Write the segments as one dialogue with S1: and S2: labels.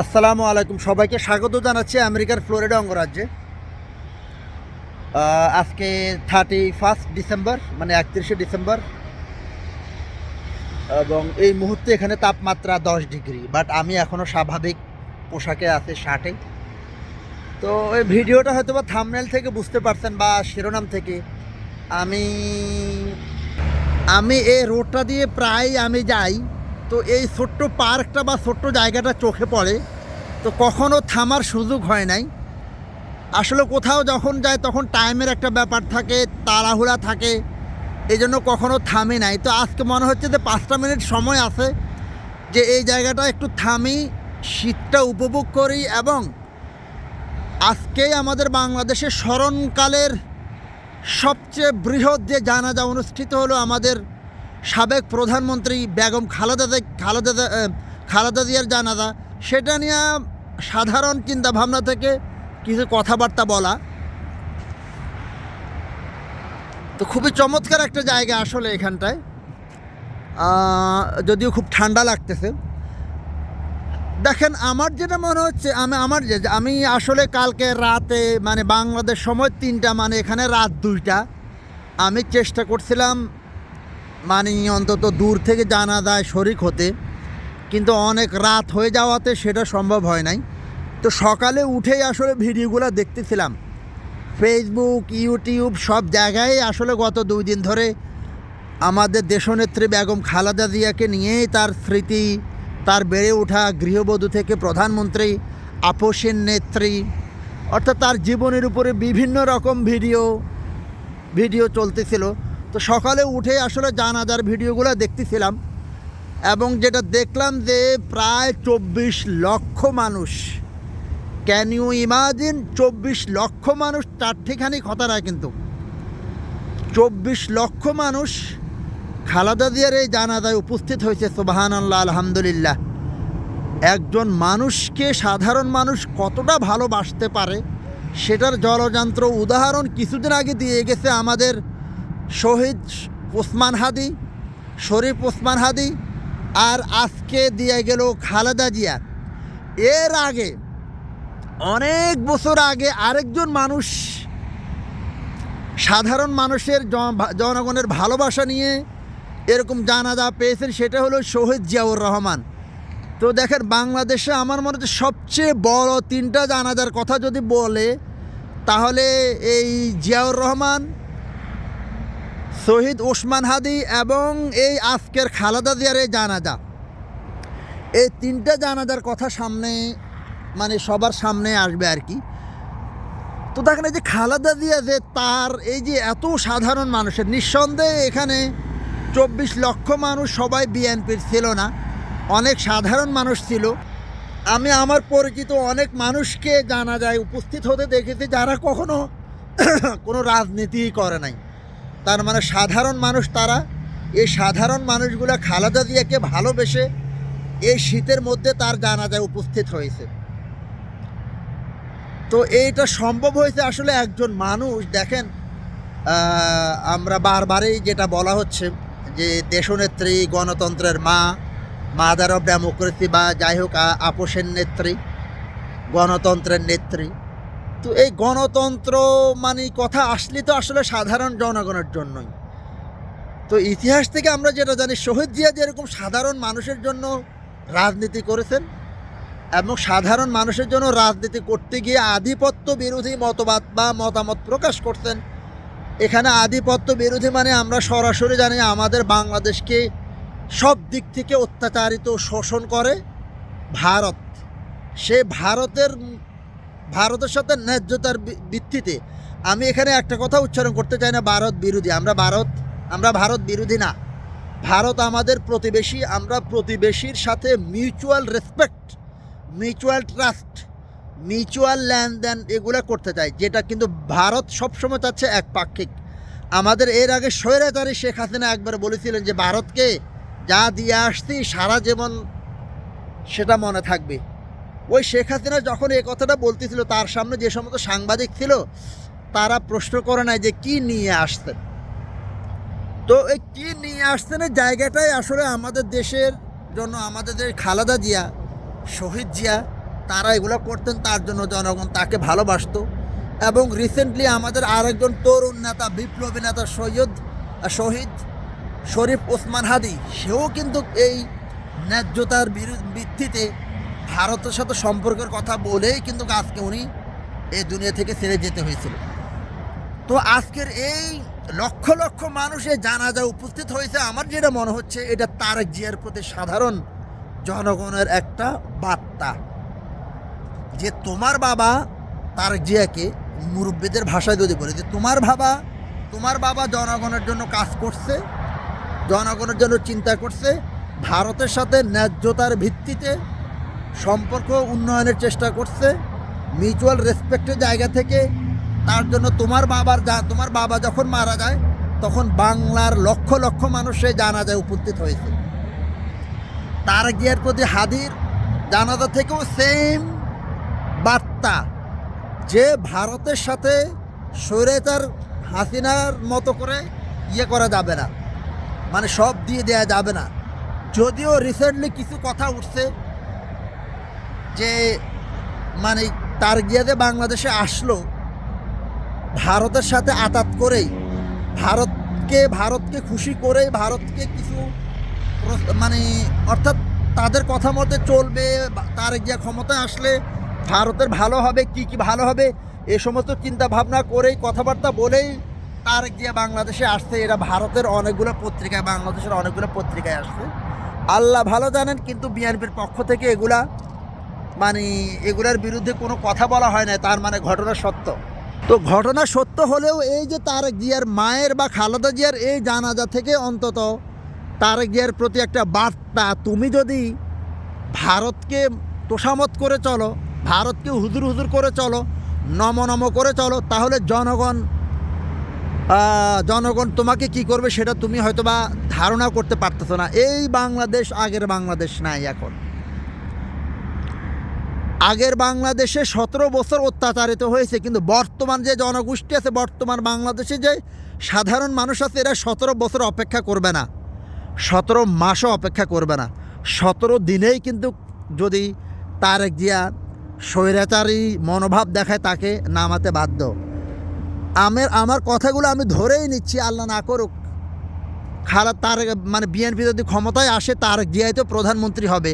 S1: আসসালামু আলাইকুম। সবাইকে স্বাগত জানাচ্ছি আমেরিকার ফ্লোরিডা অঙ্গরাজ্যে। আজকে থার্টি ফার্স্ট ডিসেম্বর মানে একত্রিশে ডিসেম্বর এবং এই মুহূর্তে এখানে তাপমাত্রা দশ ডিগ্রি বাট আমি এখনও স্বাভাবিক পোশাকে আছে শার্টে। তো এই ভিডিওটা হয়তো বা থামনেল থেকে বুঝতে পারছেন বা শিরোনাম থেকে। আমি আমি এই রোডটা দিয়ে প্রায় আমি যাই। তো এই ছোট্ট পার্কটা বা ছোট্ট জায়গাটা চোখে পড়ে, তো কখনো থামার সুযোগ হয় নাই। আসলে কোথাও যখন যায় তখন টাইমের একটা ব্যাপার থাকে, তাড়াহুড়া থাকে এই জন্য কখনো থামি নাই। তো আজকে মনে হচ্ছে যে পাঁচটা মিনিট সময় আছে যে এই জায়গাটা একটু থামি, শীতটা উপভোগ করি এবং আজকেই আমাদের বাংলাদেশের স্মরণকালের সবচেয়ে বৃহৎ যে জানাজা অনুষ্ঠিত হলো আমাদের সাবেক প্রধানমন্ত্রী বেগম খালেদা খালেদা খালেদা জিয়ার জানাজা, সেটা নিয়ে সাধারণ চিন্তা ভাবনা থেকে কিছু কথাবার্তা বলা। তো খুবই চমৎকার একটা জায়গা আসলে এখানটায়। যদিও খুব ঠান্ডা লাগতেছে। দেখেন, আমার যেটা মনে হচ্ছে, আমি, আমার যে আমি আসলে কালকে রাতে মানে বাংলাদেশ সময় তিনটা মানে এখানে রাত দুইটা, আমি চেষ্টা করছিলাম মানে অন্তত দূর থেকে জানা যায় শরিক হতে, কিন্তু অনেক রাত হয়ে যাওয়াতে সেটা সম্ভব হয় নাই। তো সকালে উঠেই আসলে ভিডিওগুলো দেখতেছিলাম। ফেসবুক ইউটিউব সব জায়গায় আসলে গত দুই দিন ধরে আমাদের দেশনেত্রী বেগম খালেদা জিয়াকে নিয়েই তার স্মৃতি, তার বেড়ে ওঠা গৃহবধূ থেকে প্রধানমন্ত্রী, আপোষের নেত্রী, অর্থাৎ তার জীবনের উপরে বিভিন্ন রকম ভিডিও ভিডিও চলতেছিল। তো সকালে উঠে আসলে জানাজার ভিডিওগুলো দেখতেছিলাম এবং যেটা দেখলাম যে প্রায় চব্বিশ লক্ষ মানুষ। ক্যান ইউ ইমাজিন চব্বিশ লক্ষ মানুষ চারটিখানি কথা না কিন্তু। চব্বিশ লক্ষ মানুষ খালাদা দিয়ার এই জানাজায় উপস্থিত হয়েছে সোবাহান আল্লাহ আলহামদুলিল্লাহ। একজন মানুষকে সাধারণ মানুষ কতটা ভালোবাসতে পারে, সেটার জলযন্ত্র উদাহরণ কিছুদিন আগে দিয়ে গেছে আমাদের শহীদ ওসমান হাদি, শরীফ ওসমান হাদি আর আজকে দিয়ে গেল খালেদা জিয়া। এর আগে, অনেক বছর আগে আরেকজন মানুষ, সাধারণ মানুষের জনগণের ভালোবাসা নিয়ে এরকম জানাজা পেয়েছেন, সেটা হলো শহীদ জিয়াউর রহমান। তো দেখেন, বাংলাদেশে আমার মনে হচ্ছে সবচেয়ে বড় তিনটা জানাজার কথা যদি বলে, তাহলে এই জিয়াউর রহমান শহীদ ওসমান হাদি এবং এই আজকের খালেদা জিয়ার এই জানাজা। এই তিনটা জানাজার কথা সামনে মানে সবার সামনে আসবে আর কি। তো দেখেন এই যে খালেদা জিয়া যে তার এই যে এত সাধারণ মানুষের, নিঃসন্দেহে এখানে চব্বিশ লক্ষ মানুষ সবাই বিএনপির ছিল না, অনেক সাধারণ মানুষ ছিল। আমি আমার পরিচিত অনেক মানুষকে জানা যায় উপস্থিত হতে দেখেছি যারা কখনো কোনো রাজনীতি করে নাই। তার মানে সাধারণ মানুষ তারা, এই সাধারণ মানুষগুলো খালেদা জিয়াকে ভালোবেসে এই শীতের মধ্যে তার জানাজায় উপস্থিত হয়েছে। তো এইটা সম্ভব হয়েছে আসলে একজন মানুষ, দেখেন আমরা বারবারই যেটা বলা হচ্ছে যে দেশনেত্রী, গণতন্ত্রের মা মাদার অফ ডেমোক্রেসি বা যাই হোক আপোষের নেত্রী, গণতন্ত্রের নেত্রী। তো এই গণতন্ত্র মানে কথা আসলে তো আসলে সাধারণ জনগণের জন্যই। তো ইতিহাস থেকে আমরা যেটা জানি, শহীদ জিয়া যেরকম সাধারণ মানুষের জন্য রাজনীতি করেছেন এবং সাধারণ মানুষের জন্য রাজনীতি করতে গিয়ে আধিপত্য বিরোধী মতবাদ বা মতামত প্রকাশ করতেন, এখানে আধিপত্য বিরোধী মানে আমরা সরাসরি জানি আমাদের বাংলাদেশকে সব দিক থেকে অত্যাচারিত শোষণ করে ভারত। সে ভারতের ভারতের সাথে ন্যায্যতার ভিত্তিতে। আমি এখানে একটা কথা উচ্চারণ করতে চাই না, ভারত বিরোধী। আমরা ভারত আমরা ভারত বিরোধী না। ভারত আমাদের প্রতিবেশী, আমরা প্রতিবেশীর সাথে mutual respect mutual trust mutual লেনদেন এগুলো করতে চাই, যেটা কিন্তু ভারত সবসময় চাচ্ছে একপাক্ষিক আমাদের এর আগে স্বৈরাচারী শেখ হাসিনা একবার বলেছিলেন যে, ভারতকে যা দিয়ে আসছি, সারা জীবন সেটা মনে থাকবে। ওই শেখ হাসিনা যখন এই কথাটা বলতেছিল, তার সামনে যে সমস্ত সাংবাদিক ছিল, তারা প্রশ্ন করে নাই যে কি নিয়ে আসতেন তো এই কি নিয়ে আসতেন জায়গাটাই আসলে আমাদের দেশের জন্য, আমাদের দেশ খালেদা জিয়া, শহীদ জিয়া, তারা এগুলো করতেন, তার জন্য জনগণ তাকে ভালোবাসতো। এবং রিসেন্টলি আমাদের আরেকজন তরুণ নেতা, বিপ্লবী নেতা সৈয়দ, শহীদ শরীফ ওসমান হাদি, সেও কিন্তু এই ন্যায্যতার ভিত্তিতে ভারতের সাথে সম্পর্কের কথা বলেই কিন্তু আজকে উনি এই দুনিয়া থেকে ছেড়ে যেতে হয়েছিল। তো আজকের এই লক্ষ লক্ষ মানুষের জানাজা উপস্থিত হয়েছে। আমার যেটা মনে হচ্ছে, এটা তারেক জিয়ার প্রতি সাধারণ জনগণের একটা বার্তা। যে তোমার বাবা তারেক জিয়াকে মুরব্বীদের ভাষায় যদি বলে, যে তোমার বাবা তোমার বাবা জনগণের জন্য কাজ করছে, জনগণের জন্য চিন্তা করছে, ভারতের সাথে ন্যায্যতার ভিত্তিতে সম্পর্ক উন্নয়নের চেষ্টা করছে মিউচুয়াল রেসপেক্টের জায়গা থেকে, তার জন্য তোমার বাবার যা, তোমার বাবা যখন মারা যায়, তখন বাংলার লক্ষ লক্ষ মানুষে জানাজায় উপস্থিত হয়েছে। তার গিয়ার প্রতি হাদির জানাজা থেকেও সেম বার্তা, যে ভারতের সাথে স্বৈরাচার হাসিনার মতো করে ইয়ে করা যাবে না মানে সব দিয়ে দেয়া যাবে না। যদিও রিসেন্টলি কিছু কথা উঠছে যে মানে তার গিয়াতে বাংলাদেশে আসলো, ভারতের সাথে আতাত করেই, ভারতকে ভারতকে খুশি করেই, ভারতকে কিছু মানে অর্থাৎ তাদের কথা মতে চলবে তার গিয়া ক্ষমতায় আসলে ভারতের ভালো হবে, কি কি ভালো হবে, এ সমস্ত চিন্তা ভাবনা করেই, কথাবার্তা বলেই তার গিয়া বাংলাদেশে আসছে। এরা ভারতের অনেকগুলো পত্রিকায়, বাংলাদেশের অনেকগুলো পত্রিকায় আসছে। আল্লাহ ভালো জানেন, কিন্তু বিএনপির পক্ষ থেকে এগুলা মানে এগুলার বিরুদ্ধে কোনো কথা বলা হয় না, তার মানে ঘটনা সত্য। তো ঘটনা সত্য হলেও এই যে তারেক জিয়ার মায়ের বা খালেদা জিয়ার এই জানাজা থেকে অন্তত তারেক জিয়ার প্রতি একটা বার্তা, তুমি যদি ভারতকে তোষামত করে চলো, ভারতকে হুজুর হুজুর করে চলো, নম নম করে চলো, তাহলে জনগণ জনগণ তোমাকে কি করবে সেটা তুমি হয়তো বা ধারণা করতে পারতেছো না। এই বাংলাদেশ আগের বাংলাদেশ নাই এখন। আগের বাংলাদেশে সতেরো বছর অত্যাচারিত হয়েছে, কিন্তু বর্তমান যে জনগোষ্ঠী আছে, বর্তমান বাংলাদেশে যে সাধারণ মানুষ আছে, এরা সতেরো বছর অপেক্ষা করবে না। সতেরো মাসও অপেক্ষা করবে না। সতেরো দিনেই কিন্তু যদি তারেক জিয়া স্বৈরাচারী মনোভাব দেখায়, তাকে নামাতে বাধ্য। আমের, আমার কথাগুলো আমি ধরেই নিচ্ছি, আল্লাহ না করুক। খারাপ তার মানে বিএনপি যদি ক্ষমতায় আসে, তারেক জিয়াই তো প্রধানমন্ত্রী হবে।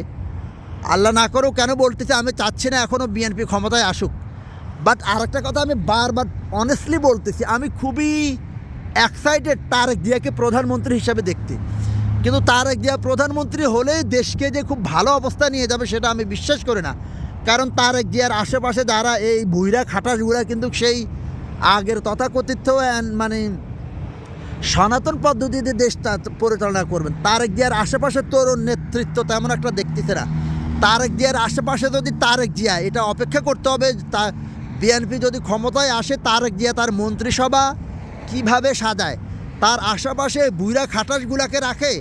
S1: আল্লাহ না করুক, কেন বলতেছে, আমি চাচ্ছি না এখনও বিএনপি ক্ষমতায় আসুক। বাট আরেকটা কথা আমি বারবার অনেস্টলি বলতেছি, আমি খুবই এক্সাইটেড তারেক জিয়াকে প্রধানমন্ত্রী হিসাবে দেখতে। কিন্তু তারেক জিয়া প্রধানমন্ত্রী হলেই দেশকে যে খুব ভালো অবস্থা নিয়ে যাবে সেটা আমি বিশ্বাস করি না। কারণ তারেক জিয়ার আশেপাশে যারা এই বুইরা খাটাসগুলা কিন্তু সেই আগের তথাকথিত মানে সনাতন পদ্ধতিতে দেশটা পরিচালনা করবেন। তারেক জিয়ার আশেপাশে তরুণ নেতৃত্ব তেমন একটা দেখতেছে না। তারেক জিয়ার আশেপাশে যদি তারেক জিয়া, এটা অপেক্ষা করতে হবে, তা বিএনপি যদি ক্ষমতায় আসে, তারেক জিয়া তার মন্ত্রিসভা কীভাবে সাজায়? তার আশেপাশে বুইরা খাটাসগুলাকে রাখে,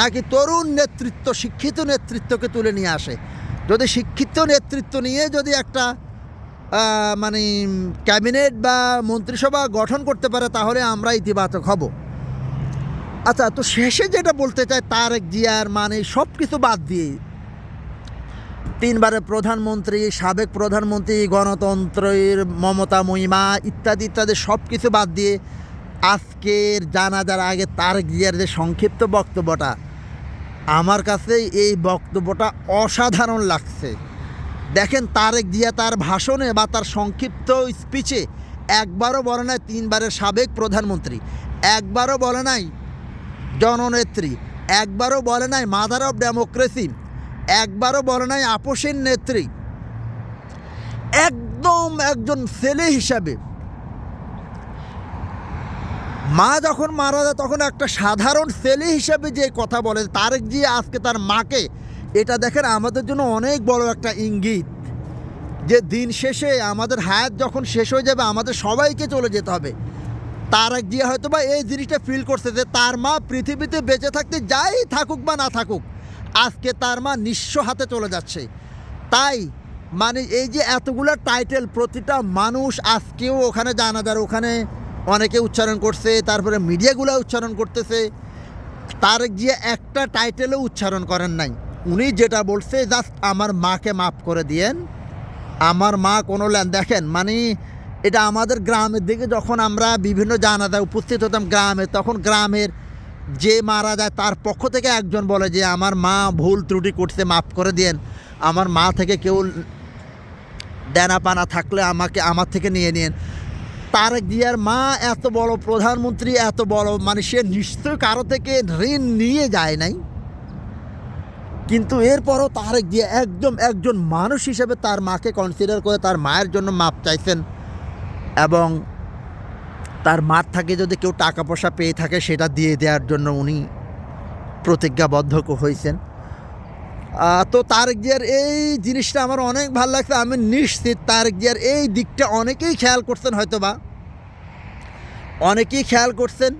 S1: নাকি তরুণ নেতৃত্ব, শিক্ষিত নেতৃত্বকে তুলে নিয়ে আসে? যদি শিক্ষিত নেতৃত্ব নিয়ে যদি একটা মানে ক্যাবিনেট বা মন্ত্রিসভা গঠন করতে পারে, তাহলে আমরা ইতিবাচক হব। আচ্ছা তো শেষে যেটা বলতে চাই, তারেক জিয়ার মানে সব কিছু বাদ দিয়ে তিনবারের প্রধানমন্ত্রী, সাবেক প্রধানমন্ত্রী, গণতন্ত্রের মমতা মহিমা ইত্যাদি ইত্যাদি সব কিছু বাদ দিয়ে আজকের জানাজার আগে তারেক গিয়ার যে সংক্ষিপ্ত বক্তব্যটা, আমার কাছে এই বক্তব্যটা অসাধারণ লাগছে। দেখেন, তারেক জিয়া তার ভাষণে বা তার সংক্ষিপ্ত স্পিচে একবারও বলে নাই তিনবারের সাবেক প্রধানমন্ত্রী, একবারও বলে নাই জননেত্রী, একবারও বলে নাই মাদার অফ ডেমোক্রেসি। একবারও বলে নাই, আপোষের নেত্রী। একদম একজন ছেলে হিসাবে। মা যখন মারা যায়, তখন একটা সাধারণ ছেলে হিসাবে যে কথা বলে, তারেক জি আজকে তার মাকে, এটা দেখেন আমাদের জন্য অনেক বড় একটা ইঙ্গিত। যে দিন শেষে আমাদের হায়াত যখন শেষ হয়ে যাবে, আমাদের সবাইকে চলে যেতে হবে। তারেক জিয়া হয়তো বা এই জিনিসটা ফিল করছে যে তার মা পৃথিবীতে বেঁচে থাকতে যাই থাকুক বা না থাকুক আজকে তার মা নিঃস্ব হাতে চলে যাচ্ছে। তাই মানে এই যে এতগুলো টাইটেল প্রতিটা মানুষ আজকেও ওখানে জানাজার, ওখানে অনেকে উচ্চারণ করছে, তারপরে মিডিয়াগুলো উচ্চারণ করতেছে। তার জিয়া একটা টাইটেলও উচ্চারণ করেন নাই। উনি যেটা বলছে, জাস্ট আমার মাকে মাফ করে দিয়েন। আমার মা কোনো ল্যান দেখেন মানে এটা আমাদের গ্রামের দিকে যখন আমরা বিভিন্ন জানাজায় উপস্থিত হতাম গ্রামে, তখন গ্রামের যে মারা যায় তার পক্ষ থেকে একজন বলে যে, আমার মা ভুল ত্রুটি করছে, মাফ করে দেন আমার মা থেকে কেউ দেনা পানা থাকলে আমাকে, আমার থেকে নিয়ে নিন তারেক জিয়ার মা এত বড় প্রধানমন্ত্রী, এত বড় মানে সে নিশ্চয়ই কারও থেকে ঋণ নিয়ে যায় নাই। কিন্তু এরপরও তারেক জিয়া একদম একজন মানুষ হিসেবে তার মাকে কনসিডার করে তার মায়ের জন্য মাপ চাইছেন এবং তার মার থাকে যদি কেউ টাকা পয়সা পেয়ে থাকে, সেটা দিয়ে দেওয়ার জন্য উনি প্রতিজ্ঞাবদ্ধ হয়েছেন। তো তারেক জিয়ার এই জিনিসটা আমার অনেক ভালো লাগছে। আমি নিশ্চিত তারেক জিয়ার এই দিকটা অনেকেই খেয়াল করছেন হয়তো বা অনেকেই খেয়াল করছেন।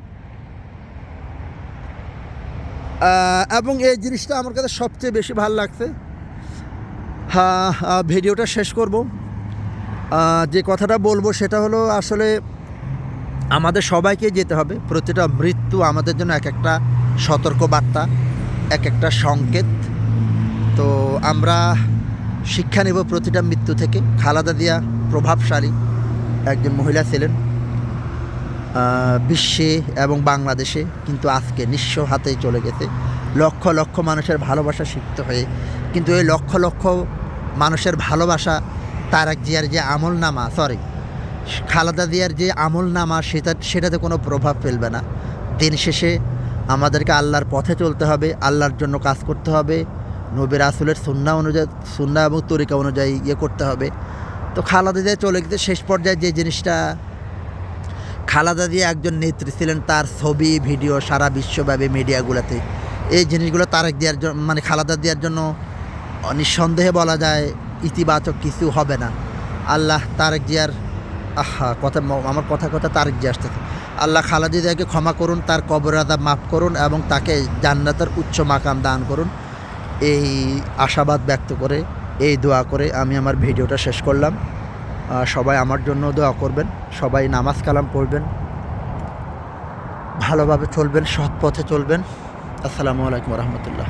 S1: এবং এই জিনিসটা আমার কাছে সবচেয়ে বেশি ভালো লাগছে। হ্যাঁ ভিডিওটা শেষ করব। যে কথাটা বলব সেটা হলো আসলে আমাদের সবাইকে যেতে হবে। প্রতিটা মৃত্যু আমাদের জন্য এক একটা সতর্ক বার্তা এক একটা সংকেত। তো আমরা শিক্ষা নেব প্রতিটা মৃত্যু থেকে। খালাদা দিয়া প্রভাবশালী একজন মহিলা ছিলেন বিশ্বে এবং বাংলাদেশে, কিন্তু আজকে নিঃস্ব হাতে চলে গেছে। লক্ষ লক্ষ মানুষের ভালোবাসা শিখতে হয়ে, কিন্তু এই লক্ষ লক্ষ মানুষের ভালোবাসা তারাক জিয়ার যে আমল নামা সরি খালাদা দিয়ার যে আমল নামা, সেটা, সেটাতে কোনো প্রভাব ফেলবে না। দিন শেষে আমাদেরকে আল্লাহর পথে চলতে হবে, আল্লাহর জন্য কাজ করতে হবে নবীর আসলের সুন্না অনুযায়ী, সুন্না এবং তরিকা অনুযায়ী ইয়ে করতে হবে। তো খালাদা দিয়ে চলে গেছে, শেষ পর্যায়ে যে জিনিসটা, খালাদা দিয়ে একজন নেত্রী ছিলেন, তার ছবি, ভিডিও সারা বিশ্বব্যাপী মিডিয়াগুলোতে। এই জিনিসগুলো তারেক দেওয়ার জন্য মানে খালাদা দেওয়ার জন্য নিঃসন্দেহে বলা যায় ইতিবাচক কিছু হবে না। আল্লাহ তারেক জিয়ার আহা, কথা আমার কথা কথা তারেক জিয়া আসতেছে। আল্লাহ খালাদি দিয়াকে ক্ষমা করুন, তার কবর আদা মাফ করুন এবং তাকে জান্নাতের উচ্চ মাকাম দান করুন। এই আশাবাদ ব্যক্ত করে, এই দোয়া করে আমি আমার ভিডিওটা শেষ করলাম। সবাই আমার জন্য দোয়া করবেন, সবাই নামাজ কালাম পড়বেন, ভালোভাবে চলবেন সৎ পথে চলবেন। আসসালামু আলাইকুম রহমতুল্লাহ।